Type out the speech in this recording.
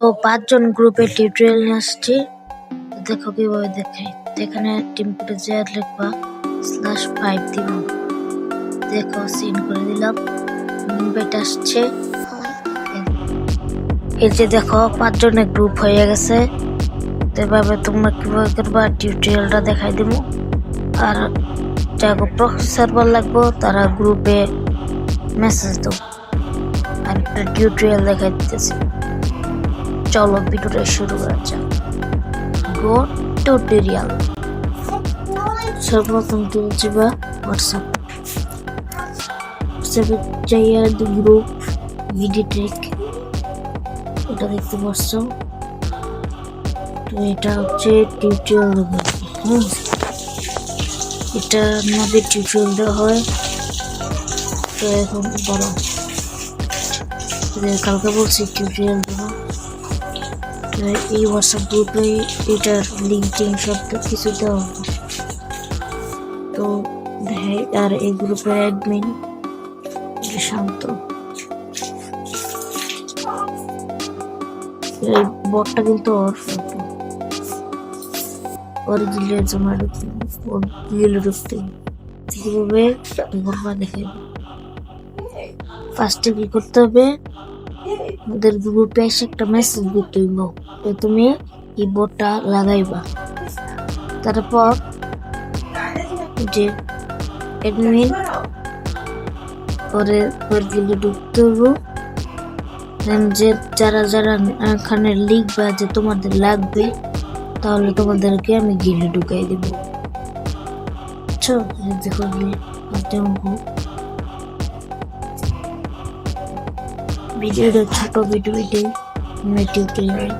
ও পাঁচজন গ্রুপে টিউটোরিয়াল নিয়ে আসছি। দেখো কীভাবে দেখে। এখানে টিম কোডে চেয়ার লিখবা স্ল্যাশ ফাইভ দিব। দেখো সিন করে দিলাম। ইনভাইট আসছে। এই যে দেখো পাঁচজনের গ্রুপ হয়ে গেছে। এভাবে তোমরা কীভাবে করবা টিউটোরিয়ালটা দেখাই দিব আর যাকে প্রফেসর লাগবো, তারা গ্রুপে মেসেজ দেবো। আর টিউটোরিয়াল দেখাই দিতেছি চলো, ভিডিওটা শুরু করা যাক। গো টিউটোরিয়াল সর্বপ্রথম তুমি যাবা হোয়াটসঅ্যাপ হোয়াটসঅ্যাপে যাইয়া গ্রুপ ভিডিও ট্রেক এটা দেখতে পাচ্ছ। তো এটা হচ্ছে টিউটোরিয়াল হুম। এটা আমাদের টিউটোরিয়াল দেওয়া হয়। তো এখন বলো। কালকে বলছি টিউটোরিয়াল দেবো এই হোয়াটসঅ্যাপ গ্রুপে এটার লিঙ্ক সব কিছু দেওয়া হবে তো দেখে আর এই গ্রুপের অ্যাডমিন শান্ত। এই বটটা কিন্তু ওর ওর গিলের জন্য ঢুকতে ওর গিলে ঢুকতে কীভাবে ঘুরবা দেখে। ফার্স্টে কি করতে হবে? ওদের গ্রুপে এসে একটা মেসেজ দিতে হইব। তো তুমি এই বোর্ডটা লাগাইবা। তারপর যে অ্যাডমিন পরে গিলে ঢুকতে হইব। যে যারা যারা এখানে লিখবা যে তোমাদের লাগবে, তাহলে তোমাদেরকে আমি গিলে ঢুকাই দেব। দেখো ভিডিওটা ছোট ভিডিও ভিডিও টিউটোরিয়াল